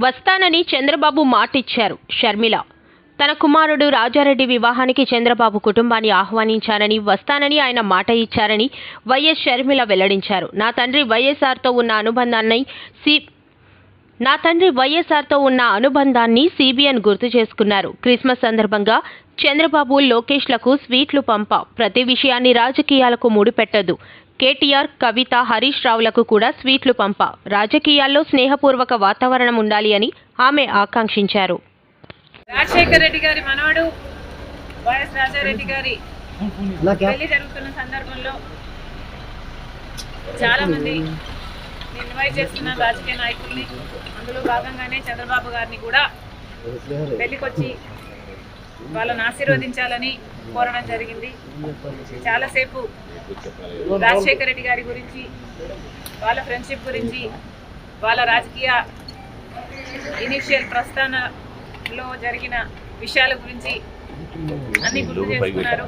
వస్తానని చంద్రబాబు మాటిచ్చారు. షర్మిల తన కుమారుడు రాజారెడ్డి వివాహానికి చంద్రబాబు కుటుంబాన్ని ఆహ్వానించానని వస్తానని ఆయన మాట ఇచ్చారని వైఎస్ షర్మిల వెల్లడించారు. నా తండ్రి వైఎస్ఆర్తో ఉన్న అనుబంధాన్ని సి నా తండ్రి వైఎస్ఆర్తో ఉన్న అనుబంధాన్ని సిబిఎన్ గుర్తు చేసుకున్నారు. క్రిస్మస్ సందర్భంగా చంద్రబాబు లోకేష్లకు స్వీట్లు పంప. ప్రతి విషయాన్ని రాజకీయాలకు ముడిపెట్టదు. కేటీఆర్ కవిత హరీష్ రావులకు కూడా స్వీట్లు పంప. రాజకీయాల్లో స్నేహపూర్వక వాతావరణం ఉండాలి అని ఆమె ఆకాంక్షించారు. రాజశేఖర్ రెడ్డి గారి మనవడు వైఎస్ రాజారెడ్డి గారి పెళ్ళి జరుగుతున్న సందర్భంలో చాలా మంది ఇన్వైట్ చేస్తున్న రాజకీయ నాయకుల్ని అందులో భాగంగానే చంద్రబాబు గారిని కూడా పెళ్ళికొచ్చి వాళ్ళని ఆశీర్వదించాలని కోరడం జరిగింది. చాలాసేపు రాజశేఖర రెడ్డి గారి గురించి వాళ్ళ ఫ్రెండ్షిప్ గురించి వాళ్ళ రాజకీయ ఇనిషియల్ ప్రస్థానంలో జరిగిన విషయాల గురించి అన్ని గుర్తు చేసుకున్నారు.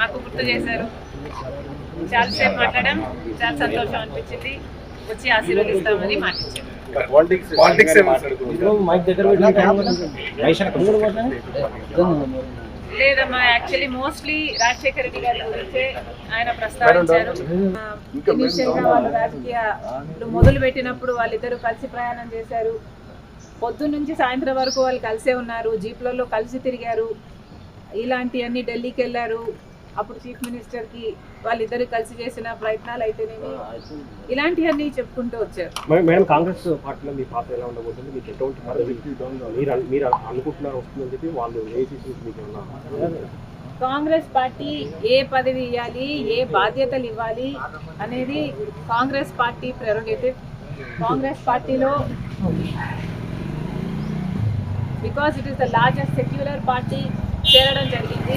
మాకు గుర్తు చేశారు. చాలాసేపు మాట్లాడాం. చాలా సంతోషం అనిపించింది. వచ్చి ఆశీర్వదిస్తామని మాటించారు పాలిటిక్స్ మైక్ దగ్గర లేదమ్మా యాక్చువల్లీ మోస్ట్లీ రాజశేఖర రెడ్డి గారి గురించే ఆయన ప్రస్తావించారు. ఇనిషియల్గా వాళ్ళు రాజకీయాలు మొదలు పెట్టినప్పుడు వాళ్ళిద్దరూ కలిసి ప్రయాణం చేశారు. పొద్దున్న నుంచి సాయంత్రం వరకు వాళ్ళు కలిసే ఉన్నారు. జీప్లలో కలిసి తిరిగారు. ఇలాంటివన్నీ ఢిల్లీకి వెళ్ళారు. అప్పుడు చీఫ్ మినిస్టర్కి వాళ్ళిద్దరు కలిసి చేసిన ప్రయత్నాలు అయితేనేమి ఇలాంటివన్నీ చెప్పుకుంటూ వచ్చారు. మేడం కాంగ్రెస్ పార్టీలో మీ పాత్ర ఎలా ఉండబోతుంది? మీకు ఎటువంటి మీరు అను- మీరు అనుకుంటున్నారు వస్తుందని చెప్పి వాళ్ళు ఏసీసీ మీకు ఏమన్నా కాంగ్రెస్ పార్టీ ఏ పదవి ఇవ్వాలి ఏ బాధ్యతలు ఇవ్వాలి అనేది కాంగ్రెస్ పార్టీ ప్రెరోగేటివ్. కాంగ్రెస్ పార్టీలో because it is the largest secular party చేరడం జరిగింది.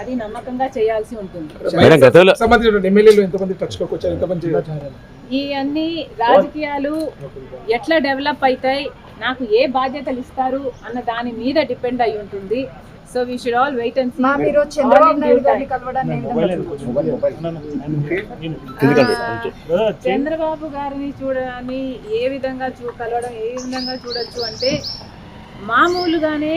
అది నమ్మకంగా చేయాల్సి ఉంటుంది. మేడం గతంలో సంబంధించిన ఎమ్మెల్యేలు ఎంతమంది టచ్లోకి వచ్చారు? ఎంతమంది ఈ అన్ని రాజకీయాలు ఎట్లా డెవలప్ అవుతాయి నాకు ఏ బాధ్యతలు ఇస్తారు అన్న దాని మీద డిపెండ్ అయి ఉంటుంది. So we should all wait and మా మీరు చంద్రబాబు నాయుడు గారిని విధంగా చంద్రబాబు గారిని చూడడాన్ని ఏ విధంగా చూ కలవడం ఏ విధంగా చూడొచ్చు అంటే మామూలుగానే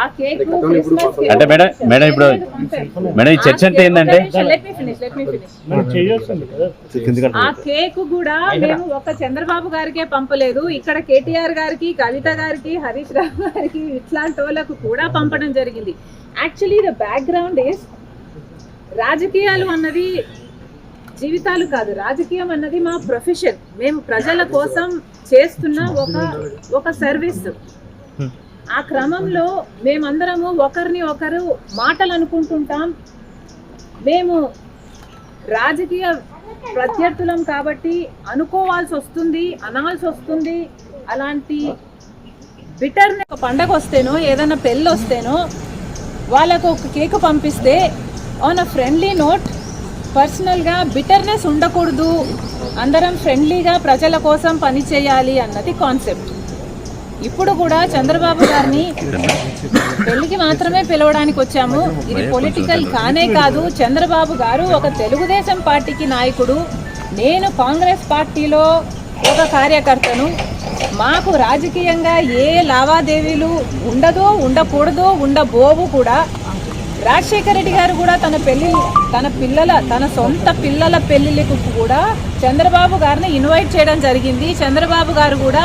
ఆ కేక్ క్రిస్మస్ కేక్ అంటే మేడం మేడం ఇప్పుడు మేడం ఈ చర్చ అంటే ఏంటంటే let me finish let me finish ఆ కేక్ కూడా మేము ఒక చంద్రబాబు గారికే పంపలేదు. ఇక్కడ కేటీఆర్ గారికి కవిత గారికి హరీష్ రావు గారికి ఇట్లాంటి వాళ్ళకు కూడా పంపడం జరిగింది. యాక్చువల్లీ ద బ్యాక్గ్రౌండ్ ఇస్ రాజకీయాలు అన్నది జీవితాలు కాదు. రాజకీయం అన్నది మా ప్రొఫెషన్ మేము ప్రజల కోసం చేస్తున్న ఒక ఒక సర్వీస్ ఆ క్రమంలో మేమందరము ఒకరిని ఒకరు మాటలు అనుకుంటుంటాం మేము రాజకీయ ప్రత్యర్థులం కాబట్టి అనుకోవాల్సి వస్తుంది అనాల్సి వస్తుంది. అలాంటి బిటర్ని ఒక పండగ వస్తేనో ఏదైనా పెళ్ళి వస్తేనో వాళ్ళకు ఒక కేక్ పంపిస్తే ఆన్ అ ఫ్రెండ్లీ నోట్ పర్సనల్గా బిటర్నెస్ ఉండకూడదు. అందరం ఫ్రెండ్లీగా ప్రజల కోసం పని చేయాలి అన్నది కాన్సెప్ట్ ఇప్పుడు కూడా చంద్రబాబు గారిని పెళ్ళికి మాత్రమే పిలవడానికి వచ్చాము. ఇది పొలిటికల్ కానే కాదు. చంద్రబాబు గారు ఒక తెలుగుదేశం పార్టీకి నాయకుడు. నేను కాంగ్రెస్ పార్టీలో ఒక కార్యకర్తను. మాకు రాజకీయంగా ఏ లావాదేవీలు ఉండదో ఉండకూడదో ఉండబోవు కూడా రాజశేఖర రెడ్డి గారు కూడా తన పెళ్ళి తన పిల్లల తన సొంత పిల్లల పెళ్ళిళ్ళకు కూడా చంద్రబాబు గారిని ఇన్వైట్ చేయడం జరిగింది. చంద్రబాబు గారు కూడా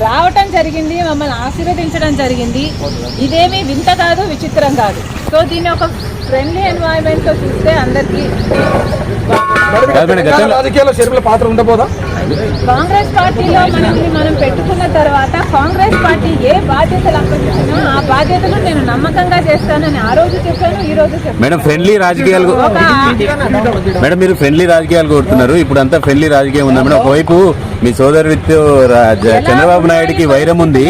రావటం జరిగింది మమ్మల్ని ఆశీర్వదించడం జరిగింది. ఇదేమీ వింత కాదు విచిత్రం కాదు. సో దీన్ని ఒక ఫ్రెండ్లీ ఎన్వైరన్మెంట్లో చూస్తే అందరికీ కాంగ్రెస్ పార్టీలో మనల్ని మనం పెట్టుకున్న తర్వాత కాంగ్రెస్ పార్టీ ఏ బాధ్యతలు అప్పగించినా ఆ బాధ్యతలు నేను నమ్మకంగా చేస్తానని ఆ రోజు చెప్పాను ఈ రోజు చెప్పాను. మేడం ఫ్రెండ్లీ రాజకీయాలు మేడం మీరు ఫ్రెండ్లీ రాజకీయాలు కోరుతున్నారు ఇప్పుడు అంతా ఫ్రెండ్లీ రాజకీయం ఉంది. మేడం ఒకవైపు మీ సోదరుడితో జ- చంద్రబాబు నాయుడుకి వైరం ఉంది.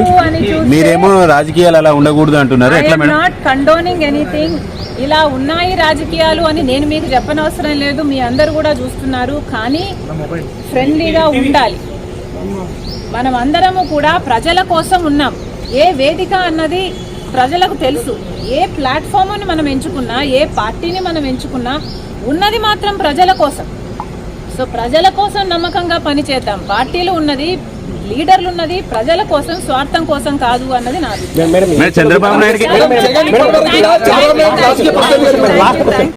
మీరేమో రాజకీయాలు అలా ఉండకూడదు అంటున్నారు. ఎట్లా మేడం? నాట్ కండోనింగ్ ఎనీథింగ్ ఇలా ఉన్నాయి రాజకీయాలు అని నేను మీకు చెప్పనవసరం లేదు. మీ అందరు కూడా చూస్తున్నారు. కానీ ఫ్రెండ్లీగా ఉండాలి. మనం అందరము కూడా ప్రజల కోసం ఉన్నాం. ఏ వేదిక అన్నది ప్రజలకు తెలుసు. ఏ ప్లాట్ఫామ్ని మనం ఎంచుకున్నా ఏ పార్టీని మనం ఎంచుకున్నా ఉన్నది మాత్రం ప్రజల కోసం. సో ప్రజల కోసం నమ్మకంగా పనిచేద్దాం. పార్టీలు ఉన్నది లీడర్లు ఉన్నది ప్రజల కోసం స్వార్థం కోసం కాదు అన్నది నా అభిప్రాయం మేడం చంద్రబాబు నాయుడుకి మేడం, జగన్ గారికి రా- చంద్రబాబు నాయుడు